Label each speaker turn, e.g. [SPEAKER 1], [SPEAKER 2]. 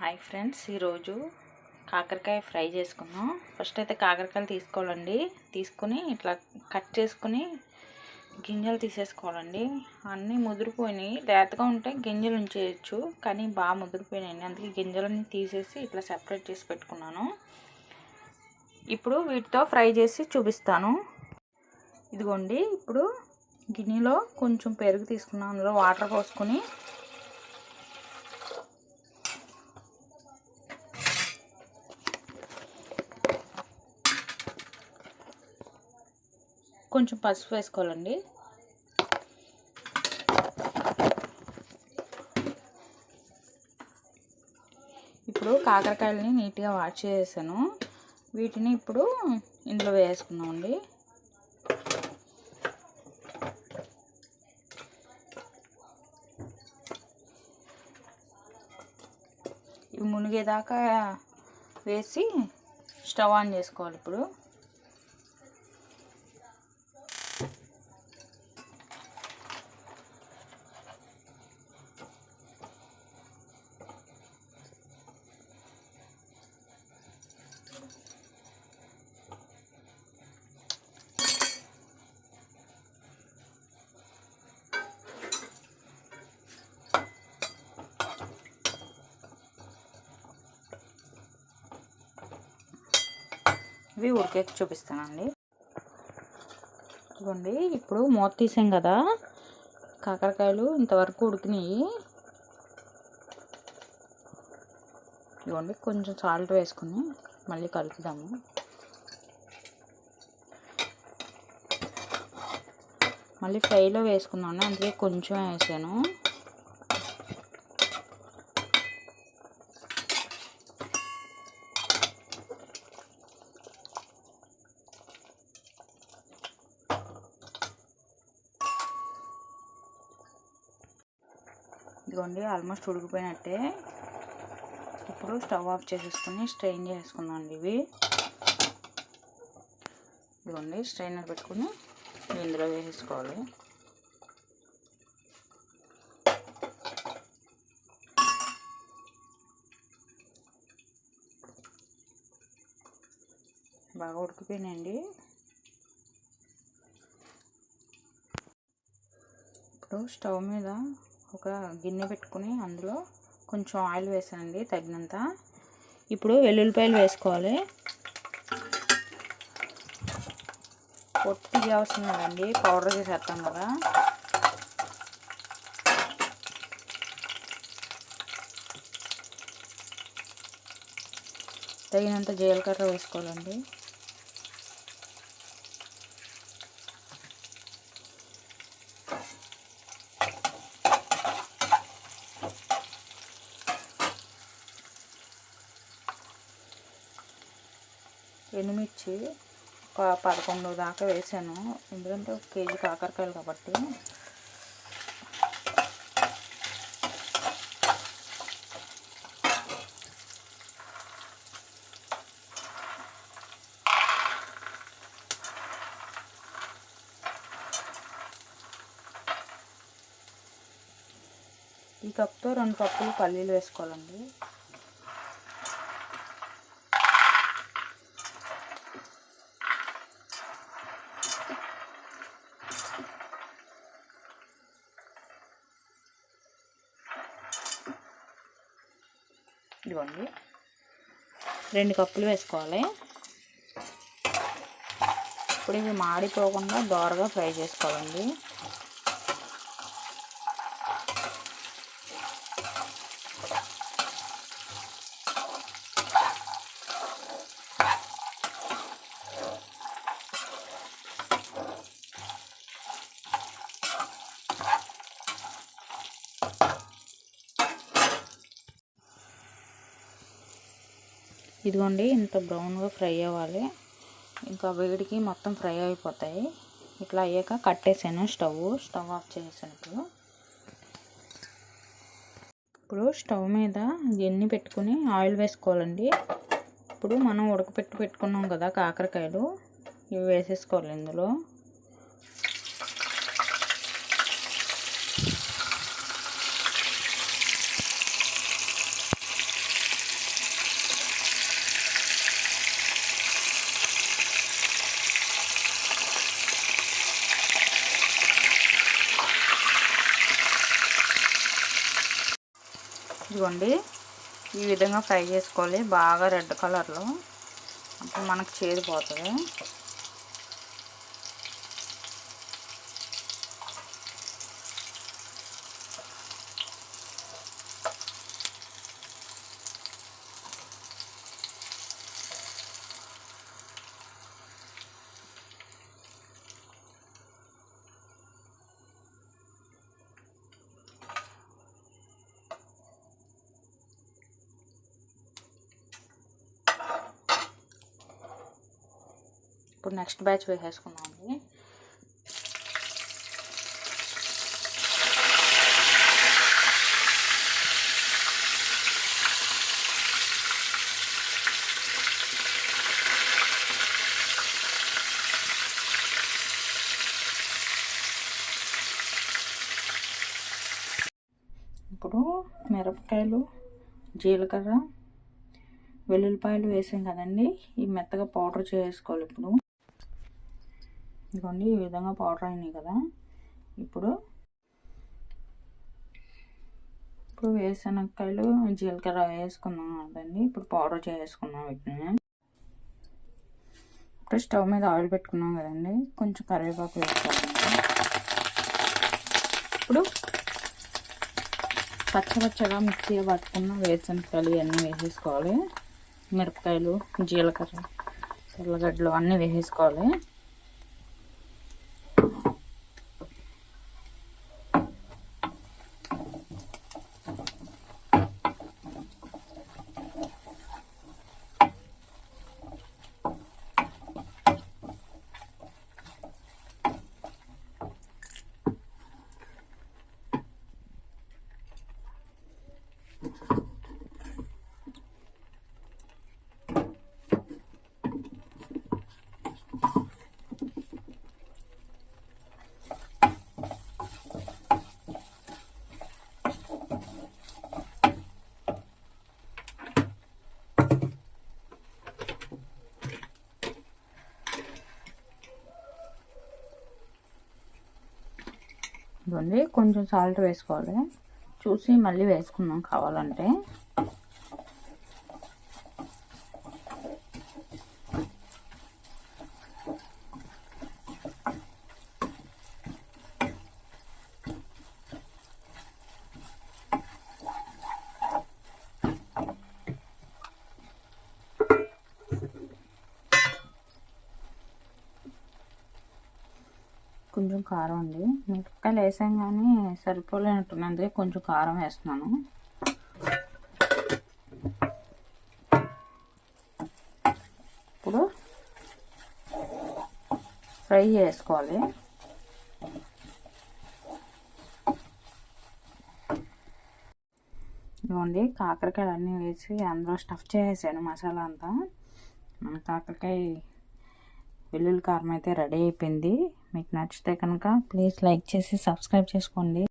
[SPEAKER 1] Hi friends ఈరోజు కాకరకాయ fry చేసుకుందాం. ఫస్ట్ అయితే కాకరకాయలు తీసుకోవాలండి. తీసుకుని ఇట్లా కట్ చేసుకుని గింజలు తీసేసుకోవాలండి. అన్నీ ముదిరిపోయినాయి. లేతగా ఉంటే గింజలు ఉంచేయచ్చు కానీ బాగా ముదిరిపోయినాయండి అందుకే గింజలన్నీ తీసేసి ఇట్లా సెపరేట్ చేసి పెట్టుకున్నాను. ఇప్పుడు వీటితో ఫ్రై చేసి చూపిస్తాను. ఇదిగోండి ఇప్పుడు గిన్నెలో కొంచెం పెరుగు తీసుకున్నాను. అందులో వాటర్ పోసుకొని కొంచెం పసుపు వేసుకోవాలండి. ఇప్పుడు కాకరకాయలని నీట్గా వాష్ చేసాను వీటిని ఇప్పుడు ఇందులో వేసుకున్నామండి ఇవి మునిగేదాకా వేసి స్టవ్ ఆన్ చేసుకోవాలి ఇప్పుడు. ఇవి ఉడికేసి చూపిస్తానండి. ఇవ్వండి ఇప్పుడు మూత తీసాం కదా కాకరకాయలు ఇంతవరకు ఉడికినాయి. ఇవ్వండి కొంచెం సాల్ట్ వేసుకుని మళ్ళీ కలుపుదాము. మళ్ళీ ఫ్రైలో వేసుకున్నాను అందుకే కొంచెం వేసాను. ఇదిగోండి ఆల్మోస్ట్ ఉడికిపోయినట్టే. ఇప్పుడు స్టవ్ ఆఫ్ చేసేసుకుని స్ట్రెయిన్ చేసుకుందాం ఇవి. ఇదిగోండి స్ట్రైనర్ పెట్టుకుని ఇందులో వేసేసుకోవాలి. బాగా ఉడికిపోయినాయండి. ఇప్పుడు స్టవ్ మీద ఒక గిన్నె పెట్టుకుని అందులో కొంచెం ఆయిల్ వేసానండి తగినంత. ఇప్పుడు వెల్లుల్లిపాయలు వేసుకోవాలి. పొట్టి అవసరం లేదండి పౌడర్ చేసేస్తాం కదా. తగినంత జీలకర్ర వేసుకోవాలండి. ఎండుమిర్చి ఒక పదకొండు దాకా వేసాను. ఎందుకంటే ఒక కేజీ కాకరకాయలు కాబట్టి. ఈ కప్తో రెండు కప్పులు పల్లీలు వేసుకోవాలండి. ఇదిగోండి. రెండు కప్పులు వేసుకోవాలి. ఇప్పుడు ఇవి మాడిపోకుండా దోరగా ఫ్రై చేసుకోవాలండి. ఇదిగోండి ఇంత బ్రౌన్గా ఫ్రై అవ్వాలి. ఇంకా వేడికి మొత్తం ఫ్రై అయిపోతాయి. ఇట్లా అయ్యాక కట్టేసాను స్టవ్ స్టవ్ ఆఫ్ చేసాను ఇప్పుడు. ఇప్పుడు స్టవ్ మీద ఎన్ని పెట్టుకుని ఆయిల్ వేసుకోవాలండి. ఇప్పుడు మనం ఉడకపెట్టి పెట్టుకున్నాం కదా కాకరకాయలు ఇవి వేసేసుకోవాలి ఇందులో. ఇదిగోండి. ఈ విధంగా ఫ్రై చేసుకోవాలి. బాగా రెడ్ కలర్లో. అప్పుడు మనకు చేదు ఇప్పుడు నెక్స్ట్ బ్యాచ్ వేసేసుకున్నామండి ఇప్పుడు మిరపకాయలు జీలకర్ర వెల్లుల్లిపాయలు వేసాం కదండి. ఈ మెత్తగా పౌడర్ చేసుకోవాలి ఇప్పుడు. ఇదిగోండి ఈ విధంగా పౌడర్ అయినాయి కదా. ఇప్పుడు ఇప్పుడు వేసనక్కాయలు జీలకర్ర వేసుకున్నాం కదండి. ఇప్పుడు పౌడర్ చేసుకున్నాం వీటిని. ఇప్పుడు స్టవ్ మీద ఆయిల్ పెట్టుకున్నాం కదండి. కొంచెం కరివేపాకు వేసుకోవాలండి ఇప్పుడు పచ్చపచ్చగా మిక్సీ పట్టుకున్న వేరుశనగకాయలు ఇవన్నీ వేసేసుకోవాలి. మిరపకాయలు జీలకర్ర తెల్లగడ్డలు అన్నీ వేసేసుకోవాలి. ఇవ్వండి కొంచెం సాల్ట్ వేసుకోవాలి. చూసి మళ్ళీ వేసుకుందాం కావాలంటే. కొంచెం కారం అండి. మిరపకాయలు వేసాం కానీ సరిపోలేనట్టున్నది కొంచెం కారం వేస్తున్నాను. ఇప్పుడు ఫ్రై చేసుకోవాలి. ఇవ్వండి కాకరకాయలు అన్నీ వేసి అందులో స్టఫ్ చేసేసాను మసాలా అంతా. మన కాకరకాయ వెల్లుల్లి కారం అయితే రెడీ అయిపోయింది. మీకు నచ్చితే కనుక ప్లీజ్ లైక్ చేసి సబ్స్క్రైబ్ చేసుకోండి.